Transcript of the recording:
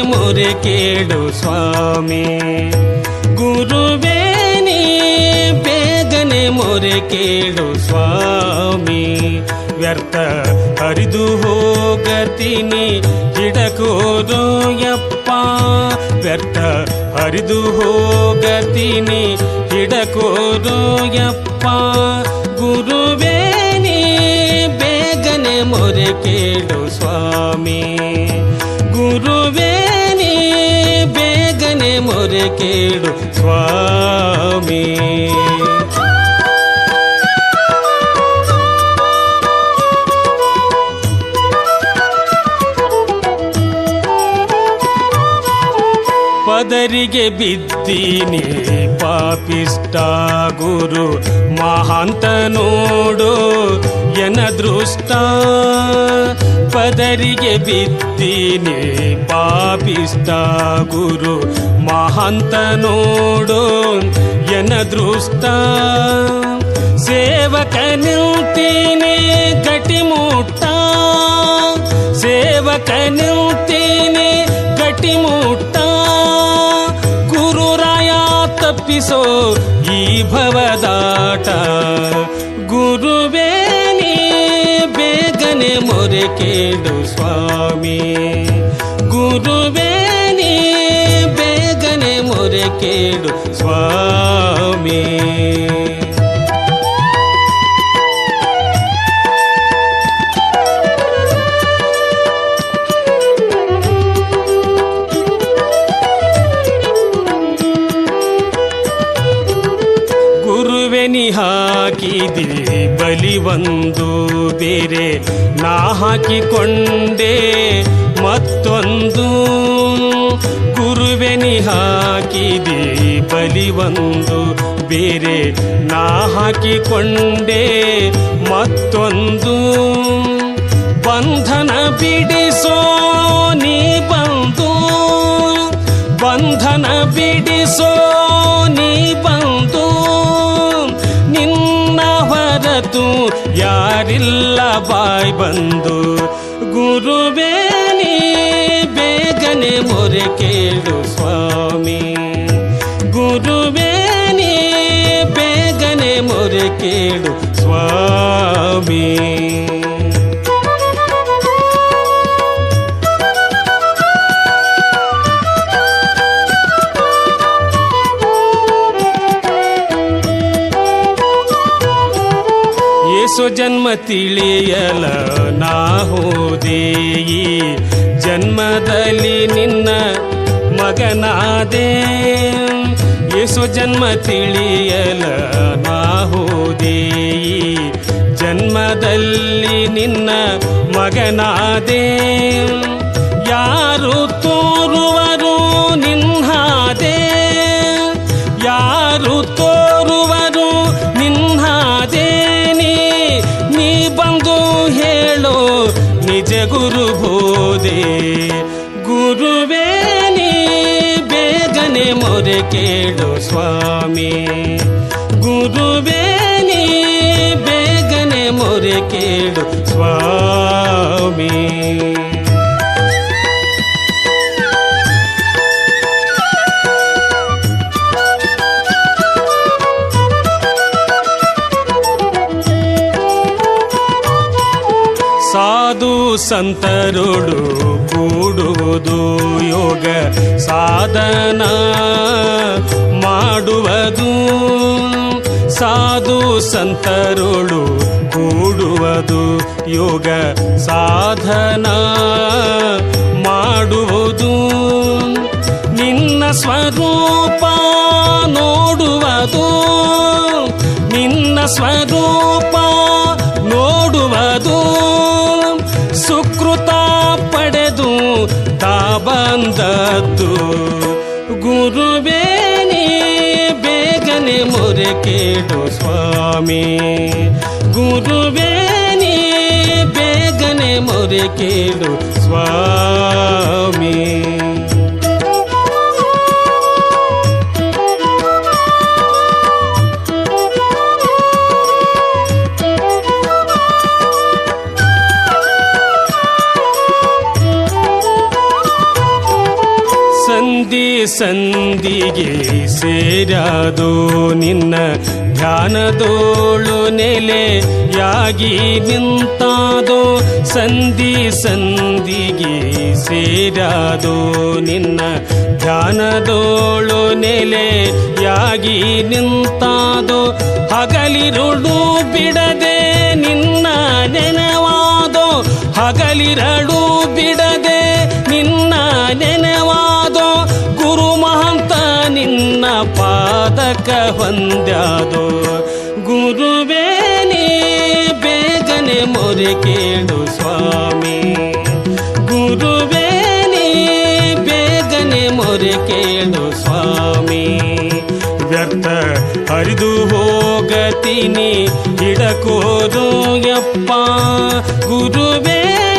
ಮೊರೆ ಕೇಳು ಸ್ವಾಮಿ. ಗುರುವೇ ನೀ ಬೇಗನೆ ಮೊರೆ ಕೇಳು ಸ್ವಾಮಿ. ವ್ಯರ್ಥ ಹರಿದು ಹೋಗತೀನಿ, ಹಿಡಕೋದು ಯಪ್ಪ. ವ್ಯರ್ಥ ಹರಿದು ಹೋಗತೀನಿ, ಹಿಡಕೋದು ಯಪ್ಪ. ಗುರುವೇ ನೀ ಬೇಗನೆ ಮೊರೆ ಕೇಳು ಸ್ವಾಮಿ. ಕೇಳು ಸ್ವಾಮಿ. ಪದರಿಗೆ ಬಿದ್ದೀನಿ ಪಾಪಿಷ್ಟ ಗುರು ಮಹಾಂತ ನೋಡು ಎನ ದೃಷ್ಟ. ಪದರಿಗೆ ಬಿದ್ದೀನಿ ಪಾಪಿಷ್ಟ ಗುರು ಮಹಾಂತ ನೋಡು ಎನ ದೃಷ್ಟ ಸೇವಕ ನಿಲ್ತೀನಿ ಗಟಿ ಮುಟ್ಟ ಸೇವಕ ನಿಲ್ತೀನಿ ಗಟಿ ಮುಟ್ಟ ಗುರುರಾಯ ತಪ್ಪಿಸೋ ಈ ಭವದಾಟ ಗುರುವೇ ನೀ ಬೇಗನೆ ಮೊರೆ ಕೇಳು ಸ್ವಾಮಿ. ಗುರುವೇ ನೀ ಬೇಗನೆ ಮೊರೆ ಕೇಳು ಸ್ವಾಮಿ. ಬೇರೆ ನಾ ಹಾಕಿಕೊಂಡೆ ಮತ್ತೊಂದು. ಗುರುವೆನಿ ಹಾಕಿದೆ ಒಂದು. ಬೇರೆ ನಾ ಹಾಕಿಕೊಂಡೆ ಮತ್ತೊಂದು. ಬಂಧನ ಬಿಡಿಸೋ ನೀ ಬಂದು. ಬಂಧನ ಬಿಡಿಸೋ ಯಾರಿಲ್ಲ ಬಾಯ್ ಬಂದು. ಗುರುವೇ ಬೇಗನೆ ಮೊರೆ ಕೇಳು ಸ್ವಾಮಿ. ಗುರುವೇ ಬೇಗನೆ ಮೊರೆ ಕೇಳು ಸ್ವಾಮಿ. ಏಸು ಜನ್ಮ ತಿಳಿಯಲ ನಾ ಹೋದೆ ಜನ್ಮದಲ್ಲಿ ನಿನ್ನ ಮಗನಾದೆ. ಯೇಸು ಜನ್ಮ ತಿಳಿಯಲ ನಾ ಜನ್ಮದಲ್ಲಿ ನಿನ್ನ ಮಗನಾದೆ. ಯಾರು ಬೋದೆ ಗುರುವೇ ನೀ ಬೇಗನೆ ಮೊರೆ ಕೇಳು ಸ್ವಾಮಿ. ಗುರುವೇ ನೀ ಬೇಗನೆ ಮೊರೆ ಕೇಳು ಸ್ವಾಮಿ. ಸಂತರುಡು ಕೂಡುವುದು ಯೋಗ ಸಾಧನ ಮಾಡುವುದು. ಸಾಧು ಸಂತರುಳು ಕೂಡುವುದು ಯೋಗ ಸಾಧನ ಮಾಡುವುದು. ನಿನ್ನ ಸ್ವರೂಪ ನೋಡುವುದು. ನಿನ್ನ ಸ್ವರೂಪ ಬಂದದ್ದು. ಗುರುವೇನಿ ಬೇಗನೆ ಮೊರೆ ಕೇಳು ಸ್ವಾಮಿ ಗುರುವೇನಿ ಬೇಗನೆ ಮೊರೆ ಕೇಳು ಸ್ವಾಮಿ. ಸಂಧಿಗೆ ಸೇರದು ನಿನ್ನ ಧ್ಯಾನದೋಳು ನೆಲೆಯಾಗಿ ನಿಂತಾದೋ. ಸಂಧಿ ಸಂಧಿಗೆ ಸೇರದು ನಿನ್ನ ಧ್ಯಾನದೋಳು ನೆಲೆಯಾಗಿ ನಿಂತಾದು. ಹಗಲಿರುಳು ಬಿಡದೆ ನಿನ್ನ ನೆನವಾದೋ. ಹಗಲಿರಳು ಬಿಡದೆ ನಿನ್ನ ನೆನವಾದೋ. ಪಾದಕ ಹೊಂದ್ಯಾದೋ. ಗುರುವೇ ಬೇಗನೆ ಮೊರೆ ಕೇಳು ಸ್ವಾಮಿ. ಗುರುವೇ ಬೇಗನೆ ಮೊರೆ ಕೇಳು ಸ್ವಾಮಿ. ವ್ಯರ್ಥ ಹರಿದು ಹೋಗತೀನಿ ಹಿಡಕೋರು ಯಪ್ಪ. ಗುರುವೇನಿ